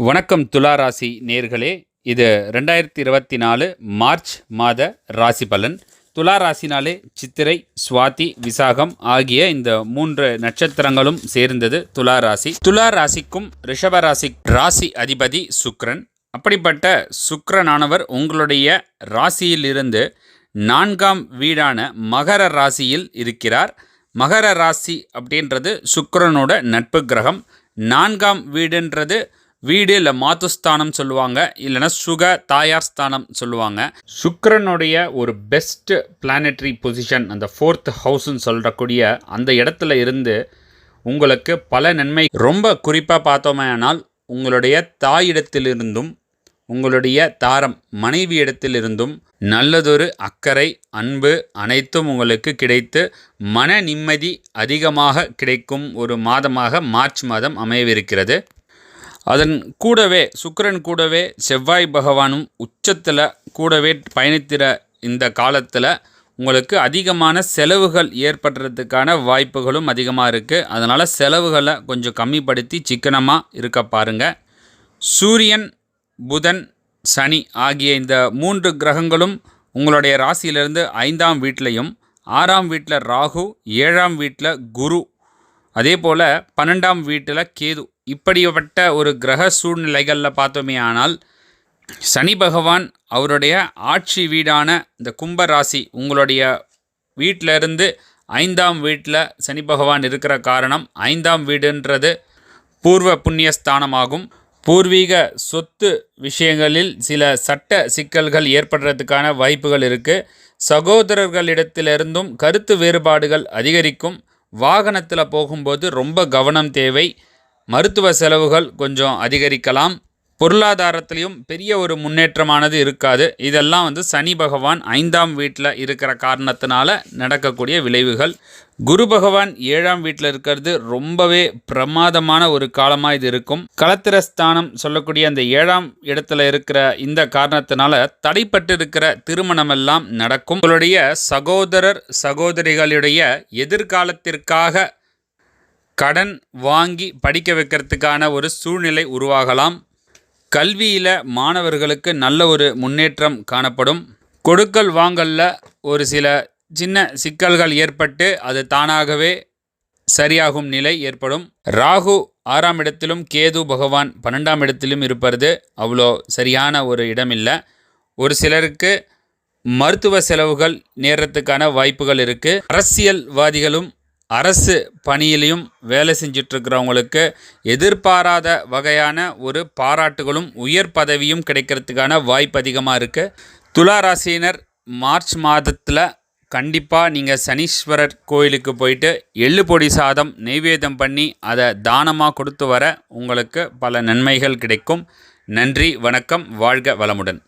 வணக்கம் துலா ராசி நேர்களே. இது ரெண்டாயிரத்தி இருபத்தி நாலு மார்ச் மாத ராசி பலன். துலா ராசினாலே சித்திரை சுவாதி விசாகம் ஆகிய இந்த மூன்று நட்சத்திரங்களும் சேர்ந்தது துலா ராசி. துலா ராசிக்கும் ரிஷப ராசி ராசி அதிபதி சுக்ரன். அப்படிப்பட்ட சுக்ரனானவர் உங்களுடைய ராசியிலிருந்து நான்காம் வீடான மகர ராசியில் இருக்கிறார். மகர ராசி அப்படின்றது சுக்ரனோட நட்பு கிரகம். நான்காம் வீடுன்றது வீடு இல்லை மாத்துஸ்தானம் சொல்லுவாங்க இல்லைன்னா சுக தாயார் ஸ்தானம் சொல்லுவாங்க. சுக்கரனுடைய ஒரு பெஸ்ட் பிளானட்ரி பொசிஷன் அந்த ஃபோர்த் ஹவுஸ்ன்னு சொல்கிறக்கூடிய அந்த இடத்துல இருந்து உங்களுக்கு பல நன்மை. ரொம்ப குறிப்பாக பார்த்தோமேயானால் உங்களுடைய தாயிடத்திலிருந்தும் உங்களுடைய தாரம் மனைவி இடத்திலிருந்தும் நல்லதொரு அக்கறை அன்பு அனைத்தும் உங்களுக்கு கிடைத்து மன நிம்மதி அதிகமாக கிடைக்கும் ஒரு மாதமாக மார்ச் மாதம் அமையவிருக்கிறது. அதன் கூடவே சுக்கிரன் கூடவே செவ்வாய் பகவானும் உச்சத்தில் கூடவே பயணித்திற இந்த காலத்தில் உங்களுக்கு அதிகமான செலவுகள் ஏற்படுறதுக்கான வாய்ப்புகளும் அதிகமாக இருக்குது அதனால் செலவுகளை கொஞ்சம் கம்மிப்படுத்தி சிக்கனமாக இருக்க பாருங்கள் சூரியன் புதன் சனி ஆகிய இந்த மூன்று கிரகங்களும் உங்களுடைய ராசியிலிருந்து ஐந்தாம் வீட்டிலையும் ஆறாம் வீட்டில் ராகு ஏழாம் வீட்டில் குரு அதே போல் பன்னெண்டாம் வீட்டில் கேது. இப்படிப்பட்ட ஒரு கிரக சூழ்நிலைகளில் பார்த்தோமே ஆனால் சனி பகவான் அவருடைய ஆட்சி வீடான இந்த கும்ப ராசி உங்களுடைய வீட்டிலிருந்து ஐந்தாம் வீட்டில் சனி பகவான் இருக்கிற காரணம் ஐந்தாம் வீடுன்றது பூர்வ புண்ணியஸ்தானமாகும். பூர்வீக சொத்து விஷயங்களில் சில சட்ட சிக்கல்கள் ஏற்படுறதுக்கான வாய்ப்புகள் இருக்குது சகோதரர்களிடத்திலிருந்தும் கருத்து வேறுபாடுகள் அதிகரிக்கும். வாகனத்தில் போகும்போது ரொம்ப கவனம் தேவை. மருத்துவ செலவுகள் கொஞ்சம் அதிகரிக்கலாம். பொருளாதாரத்திலையும் பெரிய ஒரு முன்னேற்றமானது இருக்காது. இதெல்லாம் வந்து சனி பகவான் ஐந்தாம் வீட்டில் இருக்கிற காரணத்தினால நடக்கக்கூடிய விளைவுகள். குரு பகவான் ஏழாம் வீட்டில் இருக்கிறது ரொம்பவே பிரமாதமான ஒரு காலமாக இது இருக்கும். களத்திரஸ்தானம் சொல்லக்கூடிய அந்த ஏழாம் இடத்துல இருக்கிற இந்த காரணத்தினால தடைப்பட்டு இருக்கிற திருமணமெல்லாம் நடக்கும். உங்களுடைய சகோதரர் சகோதரிகளுடைய எதிர்காலத்திற்காக கடன் வாங்கி படிக்க வைக்கிறதுக்கான ஒரு சூழ்நிலை உருவாகலாம். கல்வியில் மாணவர்களுக்கு நல்ல ஒரு முன்னேற்றம் காணப்படும். கொடுக்கல் வாங்கலில் ஒரு சில சின்ன சிக்கல்கள் ஏற்பட்டு அது தானாகவே சரியாகும் நிலை ஏற்படும். ராகு ஆறாம் இடத்திலும் கேது பகவான் பன்னெண்டாம் இடத்திலும் இருப்பது அவ்வளோ சரியான ஒரு இடம் இல்லை ஒரு சிலருக்கு மருத்துவ செலவுகள் நேரத்துக்கான வாய்ப்புகள் இருக்குது அரசியல்வாதிகளும் அரசு பணியிலையும் வேலை செஞ்சிட்ருக்கிறவங்களுக்கு எதிர்பாராத வகையான ஒரு பாராட்டுகளும் உயர் பதவியும் கிடைக்கிறதுக்கான வாய்ப்பு அதிகமாக இருக்குது துலா ராசியினர் மார்ச் மாதத்தில் கண்டிப்பாக நீங்கள் சனீஸ்வரர் கோயிலுக்கு போயிட்டு எள்ளு பொடி சாதம் நெய்வேதம் பண்ணி அதை தானமாக கொடுத்து வர உங்களுக்கு பல நன்மைகள் கிடைக்கும். நன்றி வணக்கம் வாழ்க வளமுடன்.